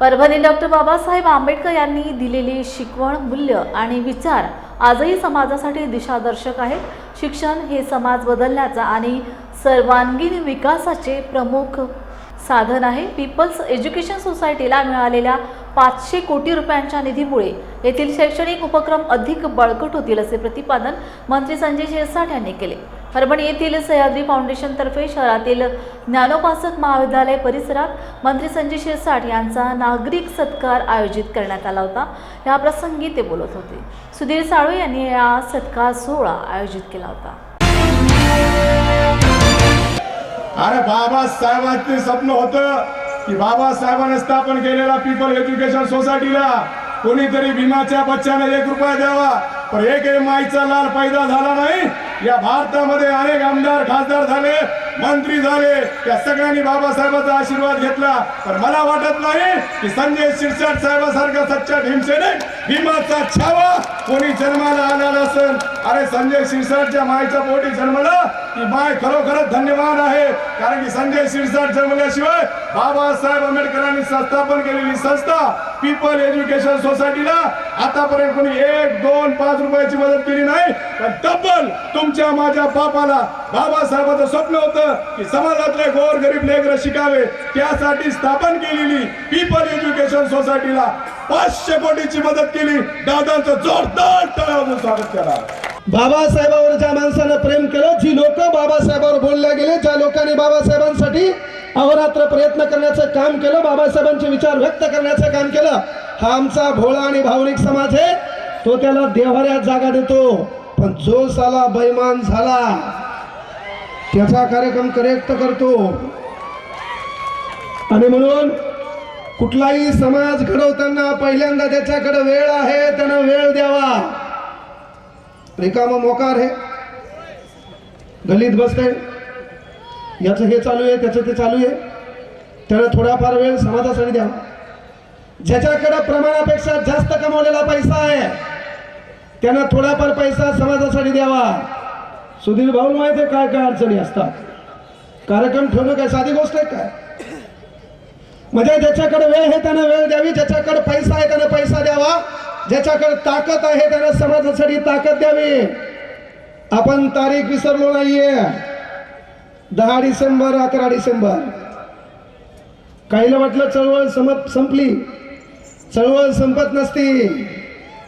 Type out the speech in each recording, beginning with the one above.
Parbhani doctor Babasaheb Ambedkar यांनी दिलेली शिकवण मूल्य आणि विचार आजही समाजासाठी दिशादर्शक आहेत. शिक्षण हे समाज बदलण्याचा आणि सर्वांगीण विकासाचे प्रमुख साधन आहे. पीपल्स एज्युकेशन सोसायटीला मिळालेल्या पाचशे कोटी रुपयांच्या निधीमुळे येथील शैक्षणिक उपक्रम अधिक बळकट होतील असे प्रतिपादन मंत्री संजय शिरसाट यांनी केले. परभणी येथील सह्याद्री फाउंडेशनतर्फे शहरातील ज्ञानोपासक महाविद्यालय परिसरात मंत्री संजय शिरसाट यांचा नागरिक सत्कार आयोजित करण्यात आला होता. या प्रसंगी ते बोलत होते. सुधीर साळवे यांनी या सत्कार सोहळा आयोजित केला होता. अरे बाबासाहेबांचे स्वप्न होतं की बाबासाहेबांनी स्थापन केलेला पीपल एज्युकेशन सोसायटीला कोणीतरी भीमाच्या बच्च्याने एक रुपया द्यावा. पण एकही माईचा लाल पैदा झाला नाही. या भारतामध्ये अनेक आमदार खासदार झाले. मंत्री झाले त्या सगळ्यांनी बाबासाहेबांचा आशीर्वाद घेतला. पण मला वाटत नाही की संजय शिरसाट साहेबासारखा सच्चा भीमसेनिक भीमाचा छावा कोणी जन्माला आला नसेल अरे संजय शिरसाटच्या मायच्या पोटी जन्मला की माय खरोखरच धन्यवाद आहे. कारण की संजय शिरसाट जन्मल्याशिवाय बाबासाहेब आंबेडकरांनी स्थापन केलेली संस्था पीपल एज्युकेशन सोसायटीला आतापर्यंत कोणी एक दोन पाच रुपयाची मदत केली नाही. पण तब्बल तुमच्या माझ्या बापाला बाबासाहेबाचं स्वप्न होतं. की समाजातले गोर गरीब लेकर शिकावे त्यासाठी स्थापन केलेली पीपल एज्युकेशन सोसायटीला पाचशे कोटीची मदत केली. दादांचं जोरदार तळावून स्वागत करा बाबासाहेबावर ज्या माणसानं प्रेम केलं जी लोक बाबासाहेबावर बोलल्या गेले ज्या लोकांनी बाबासाहेबांसाठी अहोरात्र प्रयत्न करण्याचं काम केलं बाबासाहेबांचे विचार व्यक्त करण्याचं काम केलं हा आमचा भोळा आणि भावनिक समाज आहे. तो त्याला देवऱ्यात जागा देतो. पण जो साला बैमान झाला त्याचा कार्यक्रम करेक्ट करतो. आणि म्हणून कुठलाही समाज घडवताना पहिल्यांदा त्याच्याकडे वेळ आहे त्यांना वेळ द्यावा. रिकामा मोकार हे. गल्लीत बसते याचं हे चालू आहे त्याचं ते चालू आहे. त्याला थोडाफार वेळ समाजासाठी द्यावा ज्याच्याकडे प्रमाणापेक्षा जास्त कमवलेला पैसा आहे त्यानं थोडाफार पैसा समाजासाठी द्यावा. सुधीर भाऊ माहिती आहे काय काय अडचणी असतात? कार्यक्रम ठेवणं काय साधी गोष्ट आहे काय? म्हणजे ज्याच्याकडे वेळ आहे त्यानं वेळ द्यावी ज्याच्याकडे पैसा आहे त्यानं पैसा द्यावा ज्याच्याकडे ताकद आहे त्यानं समाजासाठी ताकद द्यावी. आपण तारीख विसरलो नाहीये. दहा डिसेंबर अकरा डिसेंबर. काहीला वाटलं चळवळ समप संपली. चळवळ संपत नसती.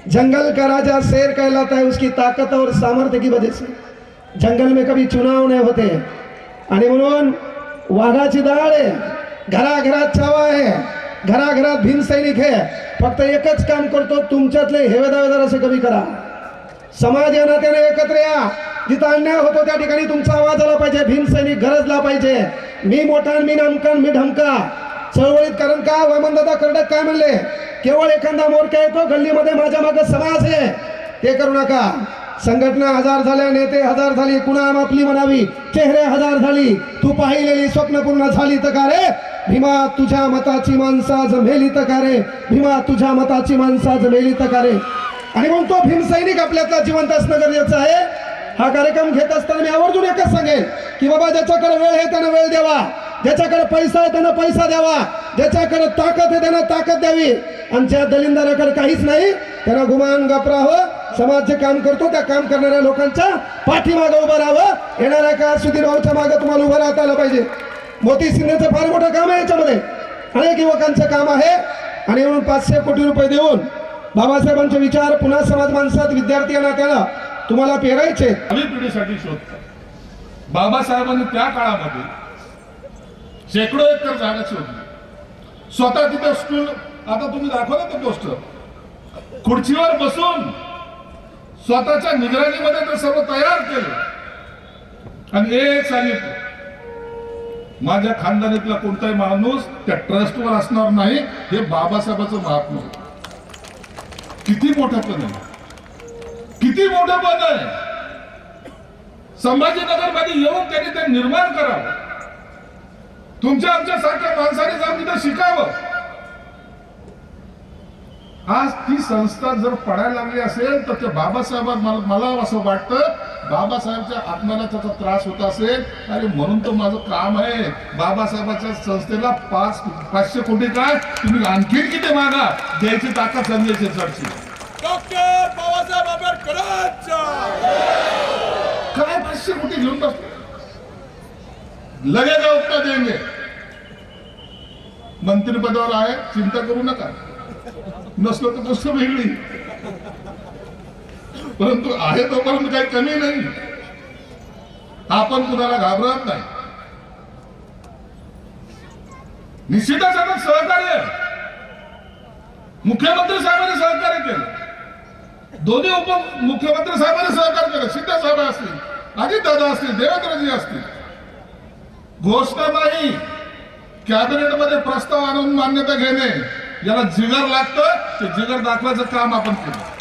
जंगल का राजा शेर कहलाता है उसकी ताकत और सामर्थ्य की वजह से? जंगल में कभी चुनाव नहीं होते। आणि म्हणून वाघाची दाळ आहे घराघरात छावा आहे घराघरात भीमसैनिक आहे फक्त एकच काम करतो तुमच्यातले हेवेदावेदार असे कमी करा। समाज या नात्याने एकत्र या। जिथं अन्याय होतो त्या ठिकाणी तुमचा आवाज आला पाहिजे भीमसैनिक गरजला पाहिजे। मी मोठा मी नमकन मी ढमका। चळवळीत कारण का? वामनदादा कर्डक काय म्हणले? केवळ एखादा मोरक्या येतो गल्लीमध्ये माझ्या मागे समाज आहे। ते करू नका। संघटना हजार झाल्या नेते हजार झाली कुणाम आपली म्हणावी? चेहरे हजार झाली तू पाहिलेली स्वप्न पूर्ण झाली तर का रे? भीमा तुझ्या मताची माणसा जमेली तर का रे? भीमा तुझ्या मताची माणसा जमेली तर का रे? आणि मग तो भीमसैनिक आपल्यातला जिवंत असणं गरजेचं आहे. हा कार्यक्रम घेत असताना मी आवर्जून एकच सांगेन की बाबा ज्याच्याकडे वेळ आहे त्यानं वेळ द्यावा. ज्याच्याकडे पैसा आहे त्यानं पैसा द्यावा. ज्याच्याकडे ताकद आहे त्यानं ताकद द्यावी. आणि ज्या दलिंदाराकडे काहीच नाही त्यानं गुमान गपरावं समाज जे काम करतो त्या काम करणाऱ्या लोकांच्या पाठीमागं उभं राहावं. येणाऱ्या काळात सुधीर भाऊच्या मागं तुम्हाला उभं राहता आलं पाहिजे. मोती शिंदेचं फार मोठं काम आहे याच्यामध्ये. अनेक युवकांचं काम आहे. आणि म्हणून पाचशे कोटी रुपये देऊन बाबासाहेबांचे विचार पुन्हा समाज माणसात विद्यार्थी या तुम्हाला पेरायचे भावी पिढीसाठी शोधतात बाबासाहेबांनी त्या काळामध्ये शेकडो एकर जागा शोधली. स्वतः तिथं स्कूल आता तुम्ही दाखवलं ते पोस्टर खुर्चीवर बसून स्वतःच्या निगराणीमध्ये ते सर्व तयार केलं. आणि एक सांगितलं माझ्या खानदानीतला कोणताही माणूस त्या ट्रस्टवर असणार नाही हे बाबासाहेबाचं महात्मा किती मोठं पद आहे. किती मोठं पद आहे. संभाजीनगरमध्ये येऊन त्यांनी ते निर्माण करावं. तुमच्या आमच्या सारख्या माणसाने जाऊन तिथं शिकावं आज ती संस्था जर पडायला लागली असेल तर त्या बाबासाहेबां मला मला असं वाटतं बाबासाहेबच्या आत्म्याला त्याचा त्रास होत असेल. आणि म्हणून तो माझं काम आहे. बाबासाहेबाच्या संस्थेला पाच पाचशे कोटी काय? तुम्ही आणखी किती मागा? द्यायची ताकद संजय शिरसाटची डॉक्टर बाबासाहेब आंबेडकरांच्या. काय पाचशे कोटी घेऊन बसतो लगेच उत्तर देंगे. मंत्रिपदावर आहे चिंता करू नका. नसलं तर गोष्ट वेगळी. परंतु आहे तोपर्यंत काही कमी नाही. आपण कुणाला घाबरत नाही. निश्चितच आपण सहकार्य मुख्यमंत्री साहेबांनी सहकार्य केलं. दोन्ही उपमुख्यमंत्री साहेबांनी सहकार्य केलं. सिद्धा साहेब असतील अजितदादा असतील देवेंद्रजी असतील. घोषणा नाही कॅबिनेटमध्ये प्रस्ताव आणून मान्यता घेणे ज्याला जिगर लागतं ते जिगर दाखवायचं काम आपण केलं